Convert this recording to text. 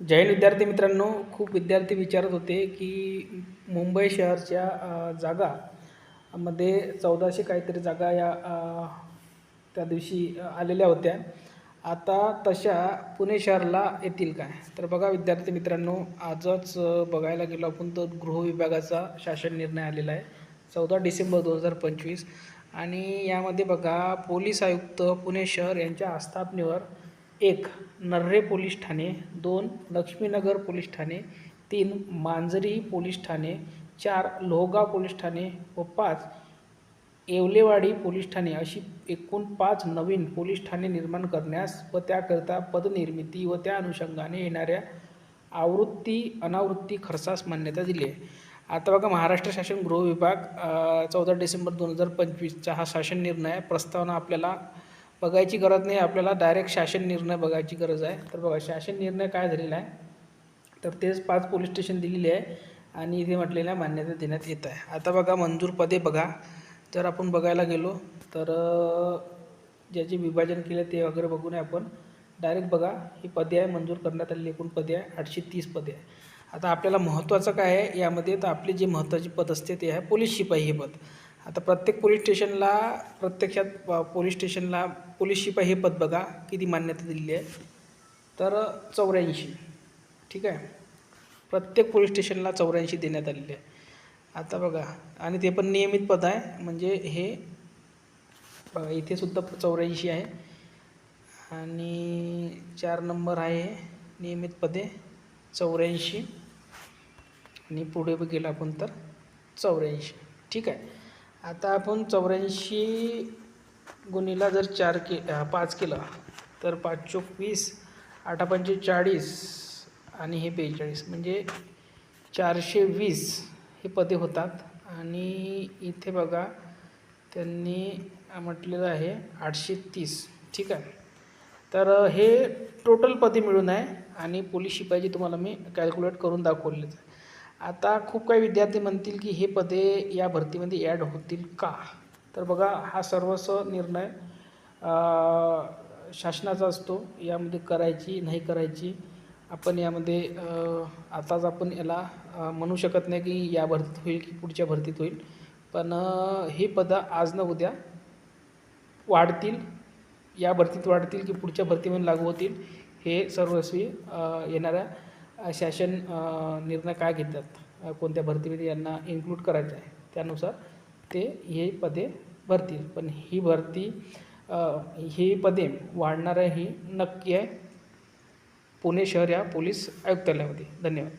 जैन विद्यार्थी मित्रांनो खूप विद्यार्थी विचारत होते की मुंबई शहरच्या जागा मध्ये चौदाशे काहीतरी जागा या त्या दिवशी आलेल्या होत्या. आता तशा पुणे शहराला येतील काय? तर बघा विद्यार्थी मित्रांनो आजच बघायला गेलो आपण तर गृह विभागाचा शासन निर्णय आलेला आहे. चौदा डिसेंबर दोन हजार पंचवीस. आणि यामध्ये बघा पोलीस आयुक्त पुणे शहर यांच्या आस्थापनेवर एक नर्रे पोलीस ठाणे. दोन लक्ष्मीनगर पोलीस ठाणे. तीन मांजरी पोलीस ठाणे. चार लोहगाव पोलीस ठाणे व पाच येवलेवाडी पोलीस ठाणे अशी एकूण पाच नवीन पोलीस ठाणे निर्माण करण्यास व त्याकरिता पदनिर्मिती व त्या अनुषंगाने येणाऱ्या आवृत्ती अनावृत्ती खर्चास मान्यता दिली आहे. आता बघा महाराष्ट्र शासन गृह विभाग चौदा डिसेंबर दोन हजार पंचवीसचा हा शासन निर्णय प्रस्तावना आपल्याला बघायची गरज नाही आपल्याला डायरेक्ट शासन निर्णय बघायची गरज आहे. तर बघा शासन निर्णय काय झालेला आहे? तर तेच पाच पोलीस स्टेशन दिलेली आहे आणि इथे म्हटलेल्या मान्यता देण्यात येत आहे. आता बघा मंजूर पदे बघा. जर आपण बघायला गेलो तर ज्याचे विभाजन केले ते वगैरे बघू नये आपण डायरेक्ट बघा ही पदे आहे मंजूर करण्यात आलेली एकूण पदे आहे आठशे तीस पदे आहे. आता आपल्याला महत्त्वाचं काय आहे? यामध्ये तर आपली जी महत्त्वाची पद असते ते आहे पोलीस शिपाई हे पद. आता प्रत्येक पोलीस स्टेशनला प्रत्यक्षात पोलीस स्टेशनला पोलीस शिपाई हे पद बघा किती मान्यता दिलेली आहे. तर चौऱ्याऐंशी ठीक आहे? प्रत्येक पोलीस स्टेशनला चौऱ्याऐंशी देण्यात आलेली आहे. आता बघा आणि ते पण नियमित पद आहे म्हणजे हे बघा इथे सुद्धा चौऱ्याऐंशी आहे. आणि चार नंबर आहे नियमित पदे चौऱ्याऐंशी. आणि पुढे गेलं आपण तर चौऱ्याऐंशी ठीक आहे? आता आपण चौऱ्याऐंशी गुणीला जर चार के पाच केलं तर पाच चोक वीस आठा पंचे चाळीस आणि हे बेचाळीस म्हणजे चारशे वीस हे पदे होतात. आणि इथे बघा त्यांनी म्हटलेलं आहे आठशे तीस ठीक आहे? तर हे टोटल पदे मिळून आहे आणि पोलीस शिपायची तुम्हाला मी कॅल्क्युलेट करून दाखवलेलं आहे आता खूप काही विद्यार्थी म्हणतील की हे पदे या भरतीमध्ये ॲड होतील का? तर बघा हा सर्वस्व निर्णय शासनाचा असतो. यामध्ये करायची नाही करायची आपण यामध्ये आताच आपण याला म्हणू शकत नाही की या भरतीत होईल की पुढच्या भरतीत होईल. पण हे पदं आज न उद्या वाढतील या भरतीत वाढतील की पुढच्या भरतीमध्ये लागू होतील हे सर्वस्वी येणाऱ्या शासन निर्णय काय घेतात? कोणत्या भरतीमध्ये यांना इन्क्लूड करायचं आहे? त्यानुसार ते हे पदे भरतील. पण ही भरती ही पदे वाढणार आहे ही नक्की आहे पुणे शहर या पोलीस आयुक्तालयामध्ये. धन्यवाद.